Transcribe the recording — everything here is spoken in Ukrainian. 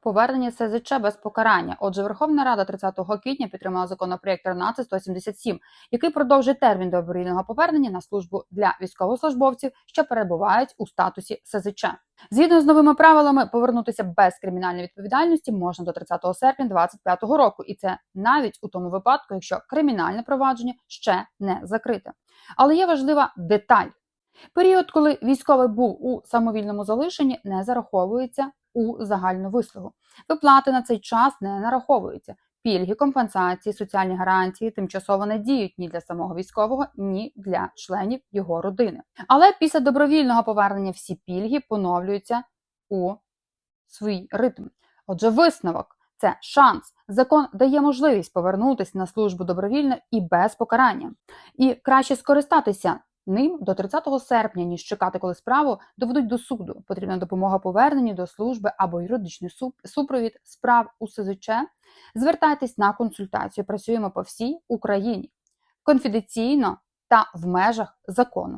Повернення СЗЧ без покарання. Отже, Верховна Рада 30 квітня підтримала законопроект 13177, який продовжує термін добровільного повернення на службу для військовослужбовців, що перебувають у статусі СЗЧ. Згідно з новими правилами, повернутися без кримінальної відповідальності можна до 30 серпня 2025 року, і це навіть у тому випадку, якщо кримінальне провадження ще не закрите. Але є важлива деталь. Період, коли військовий був у самовільному залишенні, не зараховується у загальну вислугу. Виплати на цей час не нараховуються. Пільги, компенсації, соціальні гарантії тимчасово не діють ні для самого військового, ні для членів його родини. Але після добровільного повернення всі пільги поновлюються у свій ритм. Отже, висновок це шанс. Закон дає можливість повернутися на службу добровільно і без покарання. І краще скористатися ним до 30 серпня, ніж чекати, коли справу доведуть до суду. Потрібна допомога повернення до служби або юридичний супровід справ у СЗЧ. Звертайтесь на консультацію. Працюємо по всій Україні конфіденційно та в межах закону.